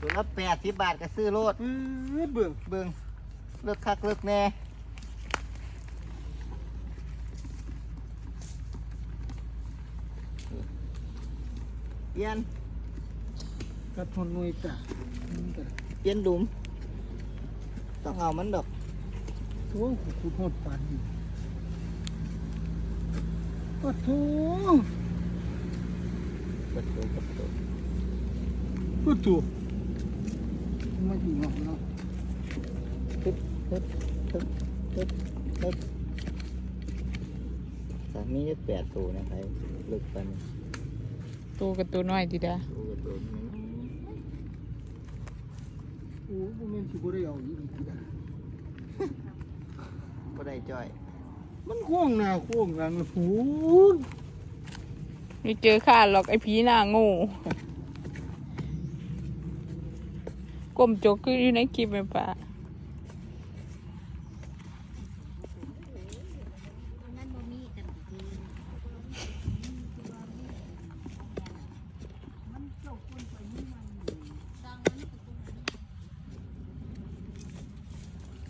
ตัวละแปดสิบบาทก็ซื้อโลดปื๊ดเบิ่งเบิ่งเลิกคักเลิกแน่เปลี่ยนกระทนหน่วยตานี่ก็ได้เปลี่ยนดุมต้องเอามันดอกโอ้ยขุดขุดหดปานนี่โอ้โถประตูประตูโอ้โถมาอยู่เนาะเนาะตึ๊บตึ๊บตึ๊บตึ๊บตึ๊บสามีได้แปดตัวนะครับลึกไปนี่ตัวกับตัวน้อยดีดาตัวกับตัวนี้โอ้บ่แม่นสิบ่ได้เอาอีกทีละก็ได้จ้อย มันโค้งหน้าโค้งหลังหูนไม่เจอข้าหรอกไอ้ผีหน้าโง่ ก้มจกคืออยู่ในคลิปไหมปะ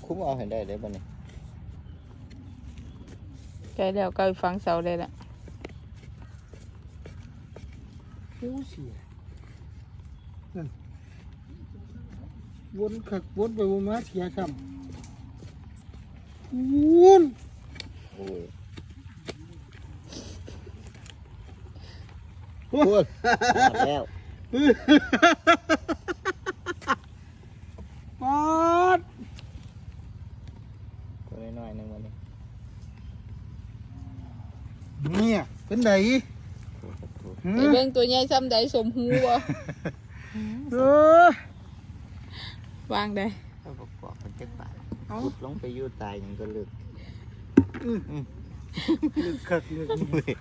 คุ้มเอาให้ได้เลยป่ะนี่ใกล้แล้วใกล้ฟังเสาได้ละโอ้เสียนั่น วนคักวนไปวนมาเสียซ้ำวนโอ้ยโอ้พูยดหมดแล้วปาดตัวน้อยๆหนึงวันนี้เนี่ยเป็นไดตัวกับตัวฮะไอ้เบิ่งตัวใหญ่ซ้ำใดสมหูบ่เออ วางได้เอาประกอบกันเจ็ดบาทเอาขุดลงไปอยู่ตายยังก็ลึกอืมอืมลึกคักลึกเฮ้ย